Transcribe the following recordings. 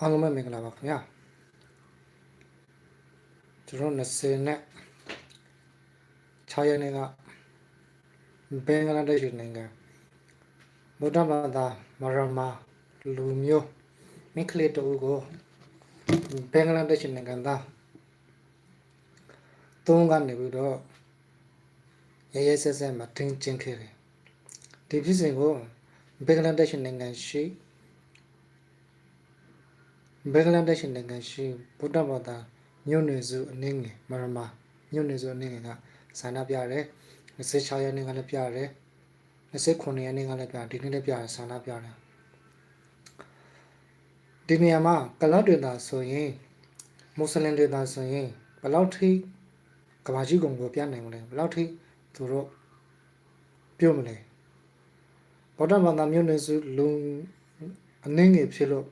အားလုံးပဲမင်္ဂလာပါခင်ဗျာကျွန်တော်20နဲ့6ရက်နေ့ကဘင်္ဂလားဒေ့ရှ်နိုင်ငံဗုဒ္ဓဘာသာမရမာလူမျိုးမိခလစ်တူကိုဘင်္ဂလားဒေ့ရှ်နိုင်ငံသားသုံးကနေပြီးတော့ရရဆက်ဆက်မတင်ကျင်ခဲ့တယ်ဒီဖြစ်စဉ်ကိုဘင်္ဂလားဒေ့ရှ်နိုင်ငံရှိ ဘင်္ဂလားဒေ့ရှ်နိုင်ငံရှိဗုဒ္ဓဘာသာမြို့နယ်စုအနည်းငယ်မရမာမြို့နယ်စုအနည်းငယ်ကဆန္ဒပြတယ်26ရက်နေ့ကလည်းပြတယ်29ရက်နေ့ကလည်းပြဒီနေ့လည်းပြတယ်ဆန္ဒပြတယ်ဒီနေရာမှာကလော့တွေသာဆိုရင်မွတ်စလင်တွေသာဆိုရင်ဘယ်လောက်ထိကဘာကြီးကုံကိုပြနိုင်မလဲဘယ်လောက်ထိသူတို့ပြုတ်မလဲဗုဒ္ဓဘာသာမြို့နယ်စုလုံအနည်းငယ်ဖြစ်လို့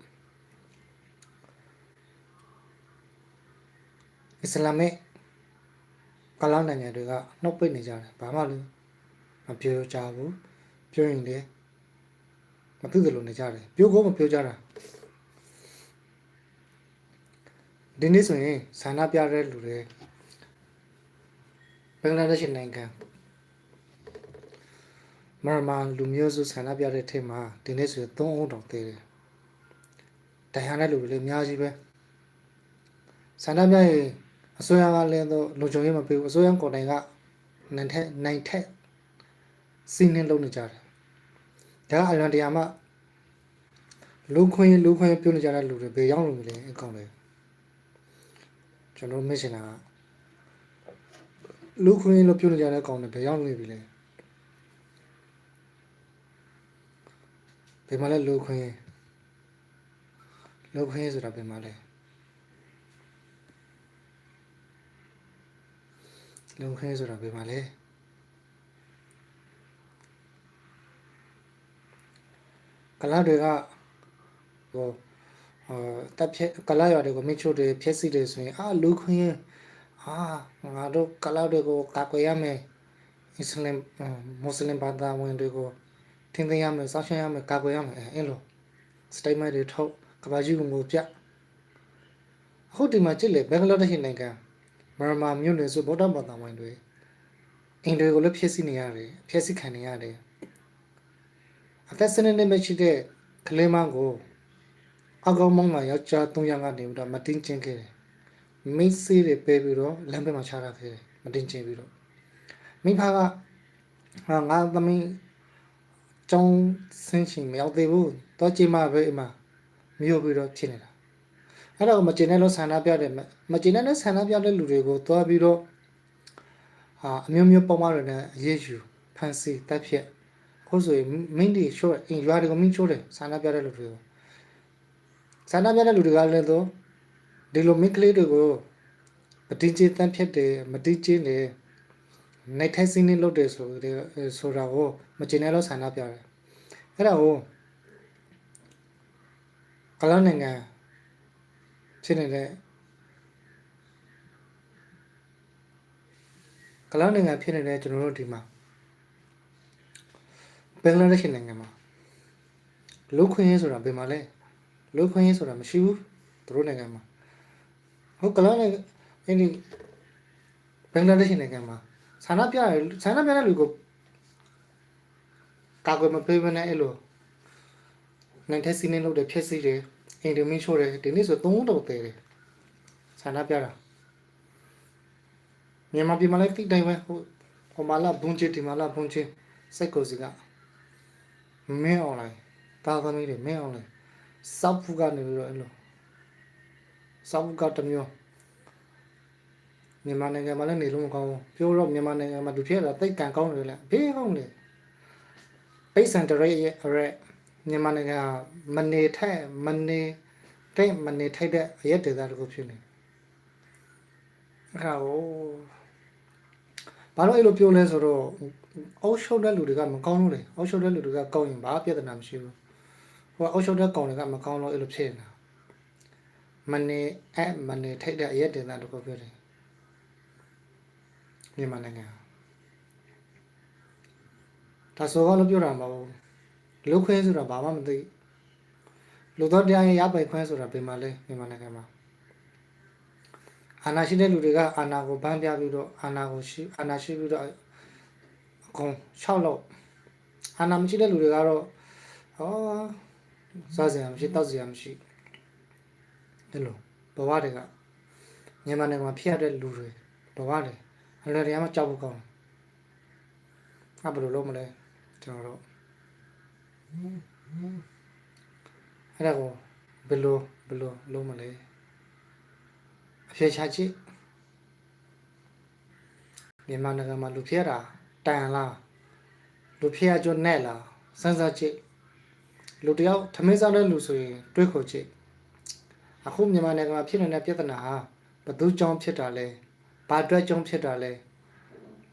အစ္စလာမစ်ကလောင်နိုင်ငံတွေကနှုတ်ပိတ်နေကြတယ်ဘာမှလည်းမပြောကြဘူးပြောရင်လည်းမသိသလိုနေကြတယ်ပြောကိုမပြောကြတာဒီနေ့ဆိုရင်ဆန္ဒပြတဲ့လူတွေဘင်္ဂလားဒေ့ရှ်နိုင်ငံမရမန်လူမျိုးစုဆန္ဒပြတဲ့ထိပ်မှာဒီနေ့ဆိုရင်3အုံတောင်သေးတယ်တရားတဲ့လူတွေလည်းအများကြီးပဲဆန္ဒပြရင် အစိုးရကလည်းတော့လုံခြုံရေးမပေးဘူးအစိုးရကိုယ်တိုင်ကနိုင်ထက်နိုင်ထက်စီးနှင်းလုပ်နေကြတယ်ဒါကအလွန်တရာမှလူခွင့်လူခွင့်ပြုနေကြတဲ့လူတွေဘယ်ရောက်လို့မလဲအကောင်လဲကျွန်တော်မစ်ရှင်တာကလူခွင့်လို့ပြုနေကြတဲ့အကောင်တွေဘယ်ရောက်နေပြီလဲဘယ်မှာလဲလူခွင့်လူခွင့်ဆိုတာဘယ်မှာလဲ လူခွင့်ဆိုတာဘယ်မှာလဲကလာတွေကဟိုအာတပ်ဖြက်ကလာရွာတွေကိုမိချို့တွေဖြက်စီတွေဆိုရင်အာလူခွင့်အာငါတို့ကလာတွေကိုကာကွယ်ရမယ်အစ္စလမ်မွတ်စလင်ဘာသာဝင်တွေကိုထင်သိမ်းရမယ်စောင့်ရှောက်ရမယ်ကာကွယ်ရမယ်အဲအဲ့လိုစတိတ်မဲတွေထုတ်ကဘာကြီးကမျိုးပြအခုဒီမှာကြည့်လေဘင်္ဂလားဒေ့ရှ်နိုင်ငံ မရမာမြို့နယ်ဆိုဗုဒ္ဓဘာသာဝင်တွေအင်တွေကိုလည်းဖျက်ဆီးနေရတယ်ဖျက်ဆီးခံနေရတယ်အသက်စနစ်နဲ့မရှိတဲ့ကလေးမကိုအကောင်မောင်းလာယောက်ျား၃ယောက်ကနေပြီးတော့မတင်းကျင်းခဲ့တယ်မိတ်ဆေးတွေပဲပြီးတော့လမ်းဘက်မှာချထားခဲ့တယ်မတင်းကျင်းပြီးတော့မိဖကဟာငါသမီးကျောင်းဆင်းချင်မရောက်သေးဘူးတော့ကြည့်မှပဲအမမြို့ပြီးတော့ဖြစ်နေတာ အဲ့တော့မကျင်တဲ့လို့ဆန္ဒပြတယ်မကျင်တဲ့ဆန္ဒပြတဲ့လူတွေကိုသွားပြီးတော့ဟာအမျိုးမျိုးပုံမှန်တွေနဲ့အရေးယူဖန်ဆီးတက်ဖြတ်ခုဆိုရင်မင်းတွေရှိုးအင်ရွာတွေကိုမင်းချိုးတယ်ဆန္ဒပြတဲ့လူတွေကိုဆန္ဒပြတဲ့လူတွေကလည်းတော့ဒီလိုမင်းကလေးတွေကိုမတင်းကျင်းတန်းဖြတ်တယ်မတင်းကျင်းတယ်နိုင်ထိုင်စင်းနေလုပ်တယ်ဆိုတဲ့ဆိုတာကိုမကျင်တဲ့လို့ဆန္ဒပြတယ်အဲ့ဒါကိုကလောင်နိုင်ငံ ဖြစ်နေတဲ့ကလောင်နိုင်ငံဖြစ်နေတဲ့ကျွန်တော်တို့ဒီမှာဘင်္ဂလားဒေ့ရှ်နိုင်ငံမှာလူခွင့်ရေးဆိုတာဘယ်မှာလဲလူခွင့်ရေးဆိုတာမရှိဘူးသူတို့နိုင်ငံမှာဟုတ်ကလောင်နိုင်ငံအဲ့ဒီဘင်္ဂလားဒေ့ရှ်နိုင်ငံမှာဆန္ဒပြတယ်ဆန္ဒပြတဲ့လူကိုကာကွယ်မပေးဘဲနဲ့အဲ့လိုနိုင်တဲ့စီးနေလို့တဲ့ဖြည့်စီးတယ် အင်ဒမင်းချိုးတယ်ဒီနေ့ဆို3တော့သေးတယ်ဆန္ဒပြတာမြန်မာပြည်မှာလည်းတိတ်တိုင်းပဲဟိုဟိုမာလာဘုံချီဒီမာလာဘုံချီစိတ်ကိုစီကမင်းအွန်လိုင်းတာသမီးတွေမင်းအွန်လိုင်းစောက်ဖူကနေပြီးတော့အဲ့လိုစောက်ဖူကတစ်မျိုးမြန်မာနိုင်ငံမှာလည်းနေလို့မကောင်းဘူးပြောတော့မြန်မာနိုင်ငံမှာလူဖြစ်တာတိတ်ကန်ကောင်းတယ်လေဘေးကောင်းတယ်ပိတ်စံတရဲရဲ့ရဲ မြန်မာနိုင်ငံမနေထိုက်မနေတဲ့မနေထိုက်တဲ့အရက်ဒေသတခုဖြစ်နေအဲ့ဒါကိုဘာလို့အဲ့လိုပြောလဲဆိုတော့အောက်ရှုပ်တဲ့လူတွေကမကောင်းလို့လေအောက်ရှုပ်တဲ့လူတွေကကောင်းရင်ဘာပြဿနာမရှိဘူးဟိုအောက်ရှုပ်တဲ့ကောင်တွေကမကောင်းလို့အဲ့လိုဖြစ်နေတာမနေအဲ့မနေထိုက်တဲ့အရက်ဒေသတခုဖြစ်တယ်မြန်မာနိုင်ငံဒါဆိုကတော့ပြောတာမဟုတ် လူခွဲဆိုတာဘာမှမသိလူတော်တရားရဲ့ရပိုင်ခွင့်ဆိုတာဘယ်မှာလဲမြန်မာနိုင်ငံမှာအာဏာရှိတဲ့လူတွေကအာဏာကိုဗန်းပြပြီးတော့အာဏာကိုရှိအာဏာရှိပြီးတော့အကုန်6လောက်အာဏာမရှိတဲ့လူတွေကတော့ဟောစားစရာမရှိတောက်စရာမရှိဒီလိုဘဝတွေကမြန်မာနိုင်ငံမှာဖြစ်ရတဲ့လူတွေဘဝတွေအလွယ်တရာမှကြောက်ဖို့ကောင်းတယ်အဲ့ဘယ်လိုလုပ်မလဲကျွန်တော်တို့ အဲ့ဒါကိုဘယ်လိုဘယ်လိုလုပ်မလဲအဖြေချကြည့်မြန်မာနိုင်ငံမှာလူဖြစ်ရတာတန်လားလူဖြစ်ရကြွနဲ့လားစမ်းစားကြည့်လူတယောက်ထမင်းစားတဲ့လူဆိုရင်တွေးခေါ်ကြည့်အခုမြန်မာနိုင်ငံမှာဖြစ်နေတဲ့ပြဿနာဟာဘသူကြောင့်ဖြစ်တာလဲဘာအတွက်ကြောင့်ဖြစ်တာလဲ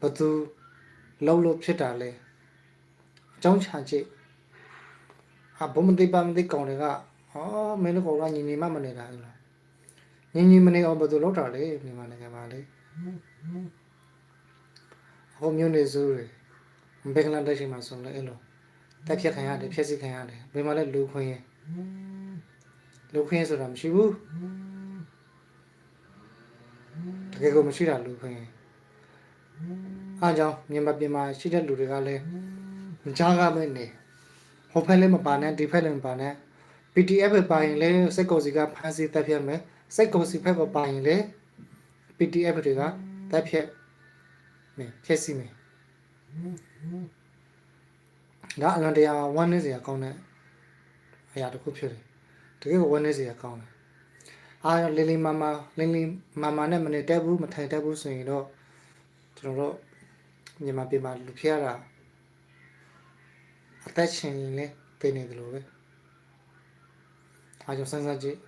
ဘသူလုံးလို့ဖြစ်တာလဲအကြောင်းချကြည့် ဟာဘုံမသိပါမသိကောင်တွေကဟောမင်းတို့ကောင်ကညီညီမမနေတာလားညီညီမနေအောင်ဘသူလောက်တာလဲမြန်မာနိုင်ငံမှာလေဟောမျိုးနေစုတွေဘင်္ဂလားဒေ့ရှ်မှာဆိုလဲအဲ့လိုတက်ဖြတ်ခံရတယ်ဖြည့်စစ်ခံရတယ်ဘယ်မှာလဲလူခွင့်ရင်လူခွင့်ရင်ဆိုတာမရှိဘူးတကယ်ကိုမရှိတာလူခွင့်ရင်အားကြောင့်မြန်မာပြည်မှာရှိတဲ့လူတွေကလည်းမကြားကမဲ့နေ ဟိုဖက်လည်းမပါနဲ့ဒီဖက်လည်းမပါနဲ့ PDF ပဲပါရင်လည်းစိတ်ကိုယ်စီကဖမ်းဆီးတက်ဖြတ်မယ်စိတ်ကိုယ်စီဖက်ကပါရင်လည်း PDF တွေကတက်ဖြတ်မယ်ဖြည့်စီမယ်ဒါအလွန်တရာဝမ်းနည်းစရာကောင်းတဲ့အရာတစ်ခုဖြစ်တယ်တကယ်ကိုဝမ်းနည်းစရာကောင်းတယ်အာလီလီမာမာလီလီမာမာနဲ့မနေတက်ဘူးမထိုင်တက်ဘူးဆိုရင်တော့ကျွန်တော်တို့မြန်မာပြည်မှာလူဖြစ်ရတာ အသက်ရှင်ရင်လည်းပြင်နေတယ်လို့ပဲအားကြောင့်စမ်းစမ်းကြည့်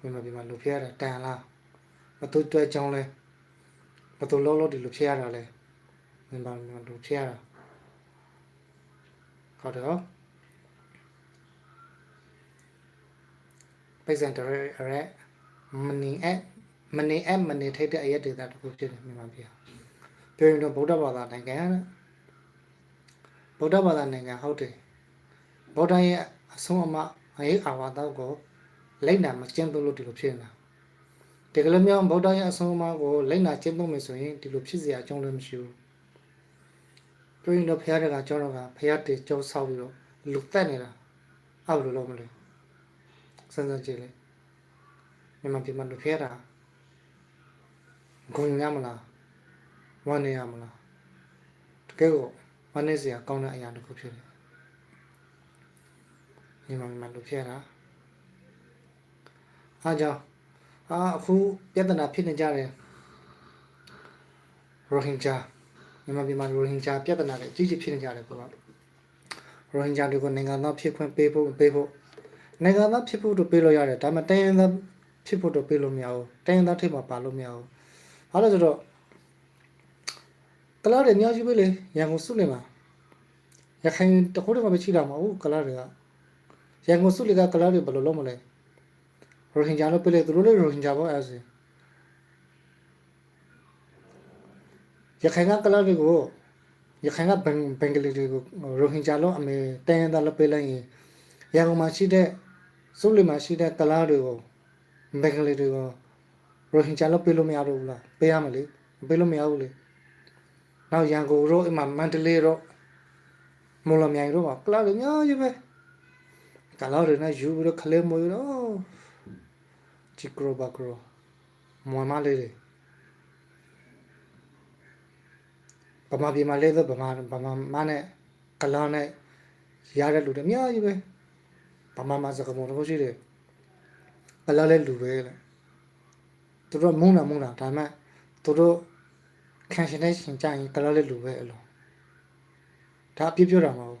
မြန်မာပြည်မှာလူဖြစ်ရတာတန်လားမတူတွဲကြောင်းလဲမတူလုံးလုံးဒီလူဖြစ်ရတာလဲမြန်မာပြည်မှာလူဖြစ်ရတာဟုတ်တယ်ဟုတ်ပိတ်စံတရဲမနီအမနီအမနီထိတ်တဲ့အရက်ဒေတာတစ်ခုဖြစ်တယ်မြန်မာပြည်ပြောရင်တော့ဗုဒ္ဓဘာသာနိုင်ငံနဲ့ ဗုဒ္ဓဘာသာနိုင်ငံဟုတ်တယ်ဗုဒ္ဓရဲ့အဆုံးအမအရေးအာဝါဒကိုလိုက်နာမကျင့်သုံးလို့ဒီလိုဖြစ်နေတာတကယ်လို့မြောင်ဗုဒ္ဓရဲ့အဆုံးအမကိုလိုက်နာကျင့်သုံးမယ်ဆိုရင်ဒီလိုဖြစ်เสียအကြောင်းလည်းမရှိဘူးပြောရင်တော့ဖခင်တကကြောတော့ကဖခင်တေကြောဆောက်ပြီးတော့လူတက်နေတာအဲ့လိုလုပ်မလဲစဉ်းစားကြည့်လေမြန်မာပြည်မှာလူဖျက်တာဂုဏ်ရမလားဝမ်းနေရမလားတကယ်ကို ဝမ်းနေစရာကောင်းတဲ့အရာတစ်ခုဖြစ်တယ်မြန်မာပြည်မှာလူဖျက်တာအားကြောင့်အာအခုပြဿနာဖြစ်နေကြတယ်ရိုဟင်ဂျာမြန်မာပြည်မှာရိုဟင်ဂျာပြဿနာတွေအကြီးကြီးဖြစ်နေကြတယ်ပေါ့ရိုဟင်ဂျာတွေကိုနိုင်ငံသားဖြစ်ခွင့်ပေးဖို့ပေးဖို့နိုင်ငံသားဖြစ်ဖို့တော့ပေးလို့ရတယ်ဒါပေမဲ့တိုင်းရင်းသားဖြစ်ဖို့တော့ပေးလို့မရဘူးတိုင်းရင်းသားထိပ်မှာပါလို့မရဘူးဘာလို့ဆိုတော့ ကလာတွေအများကြီးပဲလေရန်ကုန်စုနေမှာရခိုင်တခုတည်းမှပဲချိလာမှာဟုတ်ကလာတွေကရန်ကုန်စုလေကကလာတွေဘယ်လိုလုပ်မလဲရိုဟင်ဂျာလို့ပြလေသူတို့လည်းရိုဟင်ဂျာပေါ့အဲ့ဒါရခိုင်ကကလာတွေကိုရခိုင်ကဘင်ဘင်္ဂလီတွေကိုရိုဟင်ဂျာလို့အမေတိုင်းရင်းသားလို့ပေးလိုက်ရင်ရန်ကုန်မှာရှိတဲ့စုလီမှာရှိတဲ့ကလားတွေကိုဘင်္ဂလီတွေကိုရိုဟင်ဂျာလို့ပေးလို့မရတော့ဘူးလားပေးရမလဲပေးလို့မရဘူးလေ နောက်ရန်ကုန်တို့အမှမန္တလေးတို့မော်လမြိုင်တို့မှာကလားတွေအများကြီးပဲကလားတွေနဲ့ယူပြီးတော့ခလဲမွေးတော့ချီကရောဘကရောမွေမလေးတွေဗမာပြည်မှာလဲတော့ဗမာဗမာမနဲ့ကလားနဲ့ရတဲ့လူတွေအများကြီးပဲဗမာမှာစကားပုံတော့ရှိတယ်ဘလာလဲလူပဲလေသူတို့မုန်းတာမုန်းတာဒါမှသူတို့ ခံရှင်တဲ့ရှင်ကြရင်ကလာလဲလူပဲအဲ့လိုဒါအပြစ်ပြောတာမဟုတ်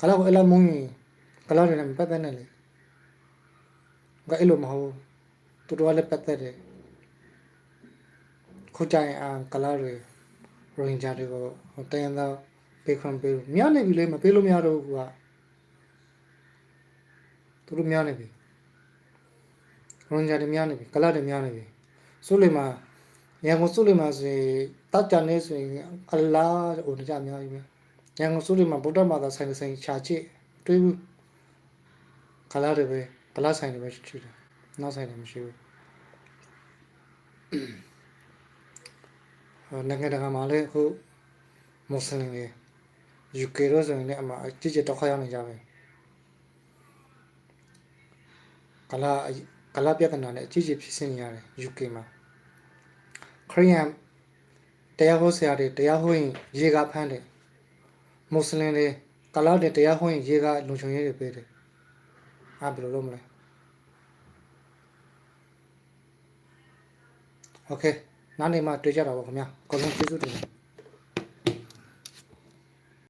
ကလာကိုအဲ့လိုမုန်းရင်ကလာတွေနဲ့မပတ်သက်နဲ့လေကအဲ့လိုမဟုတ်သူတို့ကလည်းပတ်သက်တယ်ခုကြရင်အာကလာတွေရိုဟင်ဂျာတွေကိုတန်ရန်သားပေးခွင့်ပေးလို့များနေပြီလေမပေးလို့မရတော့ဘူးကွာသူတို့များနေပြီရွန်ဂျာတွေများနေပြီကလတ်တွေများနေပြီဆိုလေမှာ ရန်ကုန်ဆိုလေမှာဆိုရင်တတ်ကြနေဆိုရင်အလားဟိုတကြများကြီးပဲရန်ကုန်ဆိုလေမှာဗုဒ္ဓဘာသာဆိုင်ဆိုင်ခြာချစ်တွေးဘူးကလာတွေပဲကလာဆိုင်တွေပဲရှိတယ်နောက်ဆိုင်တွေမရှိဘူးဟိုနိုင်ငံတကာမှာလည်းအခုမွတ်စလင်တွေ UK တော့ဆိုရင်လည်းအမှအကြည့်ကြတော့ခါရောက်နေကြပဲကလာကလာပြဿနာနဲ့အကြည့်ကြဖြစ်နေရတယ် UK မှာ ခရီးယန်တရားဟောဆရာတွေတရားဟောရင်ရေကဖမ်းတယ်မွတ်စလင်တွေကလာတွေတရားဟောရင်ရေကလုံခြုံရေးတွေပေးတယ်အားဘယ်လိုလုပ်မလဲโอเคနားနေမှတွေ့ကြတာပါခင်ဗျာအကုန်လုံးကျေးဇူးတင်ပါတယ်